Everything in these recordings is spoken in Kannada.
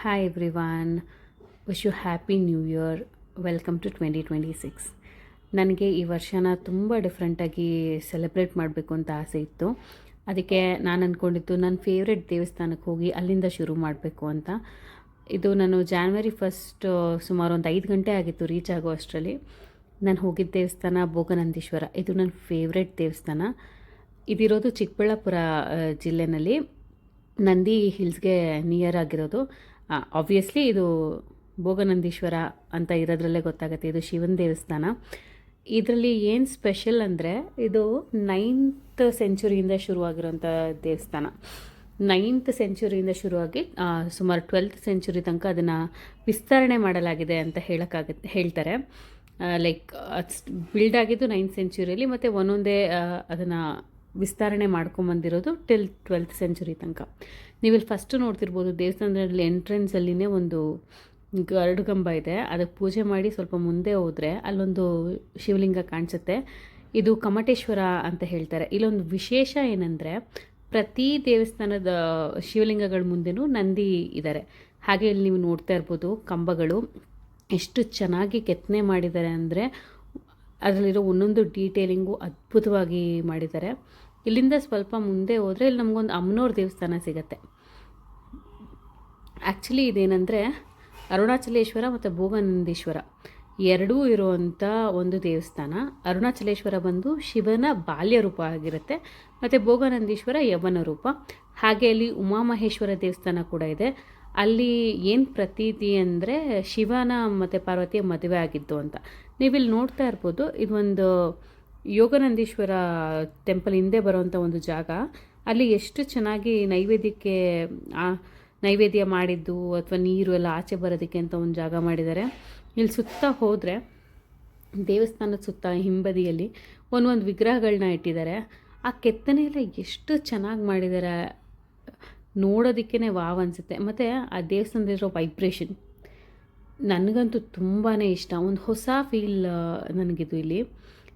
Hi every wish you happy new year welcome to twenty twenty six ನನಗೆ ಈ ವರ್ಷನ ತುಂಬ ಡಿಫ್ರೆಂಟಾಗಿ ಸೆಲೆಬ್ರೇಟ್ ಮಾಡಬೇಕು ಅಂತ ಆಸೆ ಇತ್ತು. ಅದಕ್ಕೆ ನಾನು ಅಂದ್ಕೊಂಡಿದ್ದು ನನ್ನ ಫೇವ್ರೆಟ್ ದೇವಸ್ಥಾನಕ್ಕೆ ಹೋಗಿ ಅಲ್ಲಿಂದ ಶುರು ಮಾಡಬೇಕು ಅಂತ. ಇದು ನಾನು ಜಾನ್ವರಿ ಫಸ್ಟ್ ಸುಮಾರು ಒಂದು ಐದು ಗಂಟೆ ಆಗಿತ್ತು ರೀಚ್ ಆಗೋ ಅಷ್ಟರಲ್ಲಿ. ನಾನು ಹೋಗಿದ್ದ ದೇವಸ್ಥಾನ ಭೋಗನಂದೀಶ್ವರ. ಇದು ನನ್ನ ಫೇವ್ರೆಟ್ ದೇವಸ್ಥಾನ. ಇದಿರೋದು ಚಿಕ್ಕಬಳ್ಳಾಪುರ ಜಿಲ್ಲೆನಲ್ಲಿ. ನಂದಿ ಹಿಲ್ಸ್ಗೆ ನಿಯರ್ ಆಗಿರೋದು. ಆಬ್ವಿಯಸ್ಲಿ ಇದು ಭೋಗನಂದೀಶ್ವರ ಅಂತ ಇರೋದ್ರಲ್ಲೇ ಗೊತ್ತಾಗುತ್ತೆ. ಇದು ಶಿವನ ದೇವಸ್ಥಾನ. ಇದರಲ್ಲಿ ಏನು ಸ್ಪೆಷಲ್ ಅಂದರೆ ಇದು ನೈನ್ತ್ ಸೆಂಚುರಿಯಿಂದ ಶುರುವಾಗಿರೋಂಥ ದೇವಸ್ಥಾನ. ನೈನ್ತ್ ಸೆಂಚುರಿಯಿಂದ ಶುರುವಾಗಿ ಸುಮಾರು ಟ್ವೆಲ್ತ್ ಸೆಂಚುರಿ ತನಕ ಅದನ್ನು ವಿಸ್ತರಣೆ ಮಾಡಲಾಗಿದೆ ಅಂತ ಹೇಳೋಕ್ಕಾಗತ್ತೆ ಹೇಳ್ತಾರೆ. ಲೈಕ್ ಬಿಲ್ಡ್ ಆಗಿದ್ದು ನೈನ್ತ್ ಸೆಂಚುರಿಯಲ್ಲಿ ಮತ್ತು ಒಂದೊಂದೇ ಅದನ್ನು ವಿಸ್ತರಣೆ ಮಾಡ್ಕೊಂಬಂದಿರೋದು ಟಿಲ್ ಟ್ವೆಲ್ತ್ ಸೆಂಚುರಿ ತನಕ. ನೀವಿಲ್ಲಿ ಫಸ್ಟು ನೋಡ್ತಿರ್ಬೋದು ದೇವಸ್ಥಾನದಲ್ಲಿ ಎಂಟ್ರೆನ್ಸಲ್ಲಿನೇ ಒಂದು ಗರಡು ಕಂಬ ಇದೆ. ಅದಕ್ಕೆ ಪೂಜೆ ಮಾಡಿ ಸ್ವಲ್ಪ ಮುಂದೆ ಹೋದರೆ ಅಲ್ಲೊಂದು ಶಿವಲಿಂಗ ಕಾಣಿಸುತ್ತೆ. ಇದು ಕಮಟೇಶ್ವರ ಅಂತ ಹೇಳ್ತಾರೆ. ಇಲ್ಲೊಂದು ವಿಶೇಷ ಏನಂದರೆ ಪ್ರತಿ ದೇವಸ್ಥಾನದ ಶಿವಲಿಂಗಗಳ ಮುಂದೆನೂ ನಂದಿ ಇದ್ದಾರೆ ಹಾಗೆ ಇಲ್ಲಿ ನೀವು ನೋಡ್ತಾ ಇರ್ಬೋದು ಕಂಬಗಳು. ಎಷ್ಟು ಚೆನ್ನಾಗಿ ಕೆತ್ತನೆ ಮಾಡಿದ್ದಾರೆ ಅಂದರೆ ಅದರಲ್ಲಿರೋ ಒಂದೊಂದು ಡೀಟೇಲಿಂಗು ಅದ್ಭುತವಾಗಿ ಮಾಡಿದ್ದಾರೆ. ಇಲ್ಲಿಂದ ಸ್ವಲ್ಪ ಮುಂದೆ ಹೋದರೆ ಇಲ್ಲಿ ನಮಗೊಂದು ಅಮ್ಮನವ್ರ ದೇವಸ್ಥಾನ ಸಿಗುತ್ತೆ. ಆ್ಯಕ್ಚುಲಿ ಇದೇನೆಂದರೆ ಅರುಣಾಚಲೇಶ್ವರ ಮತ್ತು ಭೋಗನಂದೀಶ್ವರ ಎರಡೂ ಇರುವಂಥ ಒಂದು ದೇವಸ್ಥಾನ. ಅರುಣಾಚಲೇಶ್ವರ ಬಂದು ಶಿವನ ಬಾಲ್ಯ ರೂಪ ಆಗಿರುತ್ತೆ ಮತ್ತು ಭೋಗನಂದೀಶ್ವರ ಯವನ ರೂಪ. ಹಾಗೆ ಅಲ್ಲಿ ಉಮಾಮಹೇಶ್ವರ ದೇವಸ್ಥಾನ ಕೂಡ ಇದೆ. ಅಲ್ಲಿ ಏನು ಪ್ರತೀತಿ ಅಂದರೆ ಶಿವನ ಮತ್ತು ಪಾರ್ವತಿಯ ಮದುವೆ ಆಗಿದ್ದು ಅಂತ. ನೀವಿಲ್ಲಿ ನೋಡ್ತಾ ಇರ್ಬೋದು, ಇದೊಂದು ಯೋಗನಂದೀಶ್ವರ ಟೆಂಪಲ್ ಹಿಂದೆ ಬರುವಂಥ ಒಂದು ಜಾಗ. ಅಲ್ಲಿ ಎಷ್ಟು ಚೆನ್ನಾಗಿ ನೈವೇದ್ಯಕ್ಕೆ ನೈವೇದ್ಯ ಮಾಡಿದ್ದು ಅಥವಾ ನೀರು ಎಲ್ಲ ಆಚೆ ಬರೋದಕ್ಕೆ ಅಂತ ಒಂದು ಜಾಗ ಮಾಡಿದ್ದಾರೆ. ಇಲ್ಲಿ ಸುತ್ತ ಹೋದರೆ, ದೇವಸ್ಥಾನದ ಸುತ್ತ ಹಿಂಬದಿಯಲ್ಲಿ ಒಂದೊಂದು ವಿಗ್ರಹಗಳನ್ನ ಇಟ್ಟಿದ್ದಾರೆ. ಆ ಕೆತ್ತನೆ ಎಲ್ಲ ಎಷ್ಟು ಚೆನ್ನಾಗಿ ಮಾಡಿದ್ದಾರೆ. ನೋಡೋದಕ್ಕೇ ವಾವ್ ಅನಿಸುತ್ತೆ. ಮತ್ತು ಆ ದೇವಸ್ಥಾನದಲ್ಲಿರೋ ವೈಬ್ರೇಷನ್ ನನಗಂತೂ ತುಂಬಾ ಇಷ್ಟ. ಒಂದು ಹೊಸ ಫೀಲ್ ನನಗಿದು ಇಲ್ಲಿ.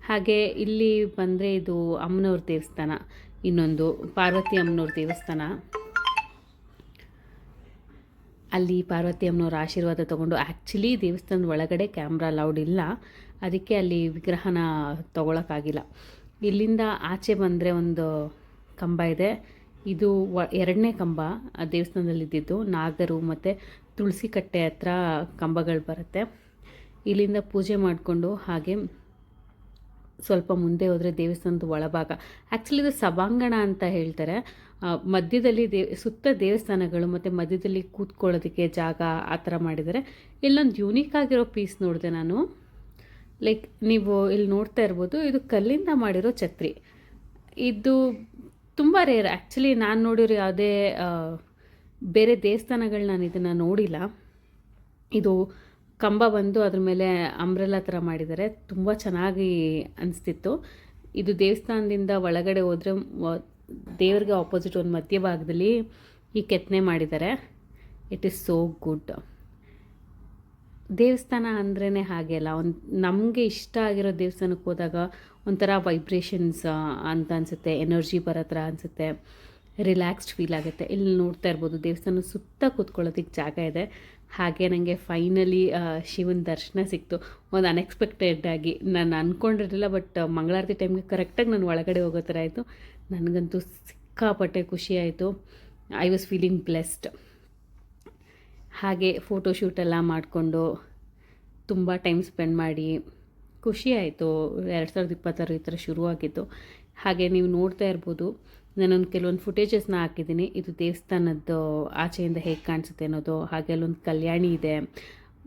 ಹಾಗೆ ಇಲ್ಲಿ ಬಂದರೆ ಇದು ಅಮ್ಮನವ್ರ ದೇವಸ್ಥಾನ, ಇನ್ನೊಂದು ಪಾರ್ವತಿ ಅಮ್ಮನವ್ರ ದೇವಸ್ಥಾನ. ಅಲ್ಲಿ ಪಾರ್ವತಿ ಅಮ್ಮನವ್ರ ಆಶೀರ್ವಾದ ತೊಗೊಂಡು ಆ್ಯಕ್ಚುಲಿ ದೇವಸ್ಥಾನದ ಒಳಗಡೆ ಕ್ಯಾಮ್ರಾ ಅಲೌಡ್ ಇಲ್ಲ. ಅದಕ್ಕೆ ಅಲ್ಲಿ ವಿಗ್ರಹನ ತೊಗೊಳಕ್ಕಾಗಿಲ್ಲ. ಇಲ್ಲಿಂದ ಆಚೆ ಬಂದರೆ ಒಂದು ಕಂಬ ಇದೆ. ಇದು ವ, ಎರಡನೇ ಕಂಬ, ಆ ದೇವಸ್ಥಾನದಲ್ಲಿ ಇದ್ದಿದ್ದು ನಾಗರು ಮತ್ತು ತುಳಸಿ ಕಟ್ಟೆ ಹತ್ರ ಕಂಬಗಳು ಬರುತ್ತೆ. ಇಲ್ಲಿಂದ ಪೂಜೆ ಮಾಡಿಕೊಂಡು ಹಾಗೆ ಸ್ವಲ್ಪ ಮುಂದೆ ಹೋದರೆ ದೇವಸ್ಥಾನದ ಒಳಭಾಗ. ಆ್ಯಕ್ಚುಲಿ ಇದು ಸಭಾಂಗಣ ಅಂತ ಹೇಳ್ತಾರೆ. ಮಧ್ಯದಲ್ಲಿ ದೇ, ಸುತ್ತ ದೇವಸ್ಥಾನಗಳು ಮತ್ತು ಮಧ್ಯದಲ್ಲಿ ಕೂತ್ಕೊಳ್ಳೋದಕ್ಕೆ ಜಾಗ ಆ ಥರ ಮಾಡಿದ್ದಾರೆ. ಇಲ್ಲೊಂದು ಯೂನಿಕ್ ಆಗಿರೋ ಪೀಸ್ ನೋಡಿದೆ ನಾನು. ಲೈಕ್ ನೀವು ಇಲ್ಲಿ ನೋಡ್ತಾ ಇರ್ಬೋದು, ಇದು ಕಲ್ಲಿಂದ ಮಾಡಿರೋ ಛತ್ರಿ. ಇದು ತುಂಬ ರೇರ್ ಆ್ಯಕ್ಚುಲಿ ನಾನು ನೋಡಿರೋ ಯಾವುದೇ ಬೇರೆ ದೇವಸ್ಥಾನಗಳು ನಾನು ಇದನ್ನು ನೋಡಿಲ್ಲ. ಇದು ಕಂಬ ಬಂದು ಅದ್ರ ಮೇಲೆ ಅಂಬ್ರೆಲ್ಲ ಥರ ಮಾಡಿದ್ದಾರೆ. ತುಂಬ ಚೆನ್ನಾಗಿ ಅನಿಸ್ತಿತ್ತು. ಇದು ದೇವಸ್ಥಾನದಿಂದ ಒಳಗಡೆ ಹೋದರೆ ದೇವ್ರಿಗೆ ಆಪೋಸಿಟ್ ಒಂದು ಮಧ್ಯಭಾಗದಲ್ಲಿ ಈ ಕೆತ್ತನೆ ಮಾಡಿದ್ದಾರೆ. ಇಟ್ ಈಸ್ ಸೋ ಗುಡ್ ದೇವಸ್ಥಾನ ಅಂದ್ರೇ ಹಾಗೆ ಅಲ್ಲ, ಒಂದು ನಮಗೆ ಇಷ್ಟ ಆಗಿರೋ ದೇವಸ್ಥಾನಕ್ಕೆ ಹೋದಾಗ ಒಂಥರ ವೈಬ್ರೇಷನ್ಸ್ ಅಂತ ಅನಿಸುತ್ತೆ ಎನರ್ಜಿ ಬರೋ ಥರ ಅನಿಸುತ್ತೆ ರಿಲ್ಯಾಕ್ಸ್ಡ್ ಫೀಲ್ ಆಗುತ್ತೆ. ಇಲ್ಲಿ ನೋಡ್ತಾ ಇರ್ಬೋದು, ದೇವಸ್ಥಾನ ಸುತ್ತ ಕೂತ್ಕೊಳ್ಳೋದಕ್ಕೆ ಜಾಗ ಇದೆ. ಹಾಗೆ ನನಗೆ ಫೈನಲಿ ಶಿವನ ದರ್ಶನ ಸಿಕ್ತು. ಒಂದು ಅನ್ಎಕ್ಸ್ಪೆಕ್ಟೆಡ್ ಆಗಿ ನಾನು ಅಂದ್ಕೊಂಡಿರಲಿಲ್ಲ ಬಟ್ ಮಂಗಳಾರತಿ ಟೈಮ್ಗೆ ಕರೆಕ್ಟಾಗಿ ನಾನು ಒಳಗಡೆ ಹೋಗೋ ಥರ ಆಯಿತು. ನನಗಂತೂ ಸಿಕ್ಕಾಪಟ್ಟೆ ಖುಷಿ ಆಯಿತು. ಐ ವಾಸ್ ಫೀಲಿಂಗ್ ಬ್ಲೆಸ್ಡ್ ಹಾಗೆ ಫೋಟೋಶೂಟ್ ಎಲ್ಲ ಮಾಡಿಕೊಂಡು ತುಂಬ ಟೈಮ್ ಸ್ಪೆಂಡ್ ಮಾಡಿ ಖುಷಿ ಆಯಿತು. ಎರಡು ಸಾವಿರದ ಇಪ್ಪತ್ತಾರು ಈ ಥರ ಶುರುವಾಗಿದ್ದು ಹಾಗೆ ನೀವು ನೋಡ್ತಾ ಇರ್ಬೋದು. ನಾನೊಂದು ಕೆಲವೊಂದು ಫುಟೇಜಸ್ನ ಹಾಕಿದ್ದೀನಿ. ಇದು ದೇವಸ್ಥಾನದ್ದು ಆಚೆಯಿಂದ ಹೇಗೆ ಕಾಣಿಸುತ್ತೆ ಅನ್ನೋದು, ಹಾಗೆ ಅಲ್ಲೊಂದು ಕಲ್ಯಾಣಿ ಇದೆ,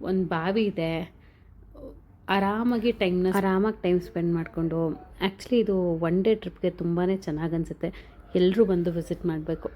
ಒಂದು ಬಾವಿ ಇದೆ. ಆರಾಮಾಗಿ ಟೈಮ್ನ ಆರಾಮಾಗಿ ಟೈಮ್ ಸ್ಪೆಂಡ್ ಮಾಡಿಕೊಂಡು ಆ್ಯಕ್ಚುಲಿ ಇದು ಒನ್ ಡೇ ಟ್ರಿಪ್ಗೆ ತುಂಬಾ ಚೆನ್ನಾಗಿ ಅನಿಸುತ್ತೆ. ಎಲ್ಲರೂ ಬಂದು ವಿಸಿಟ್ ಮಾಡಬೇಕು.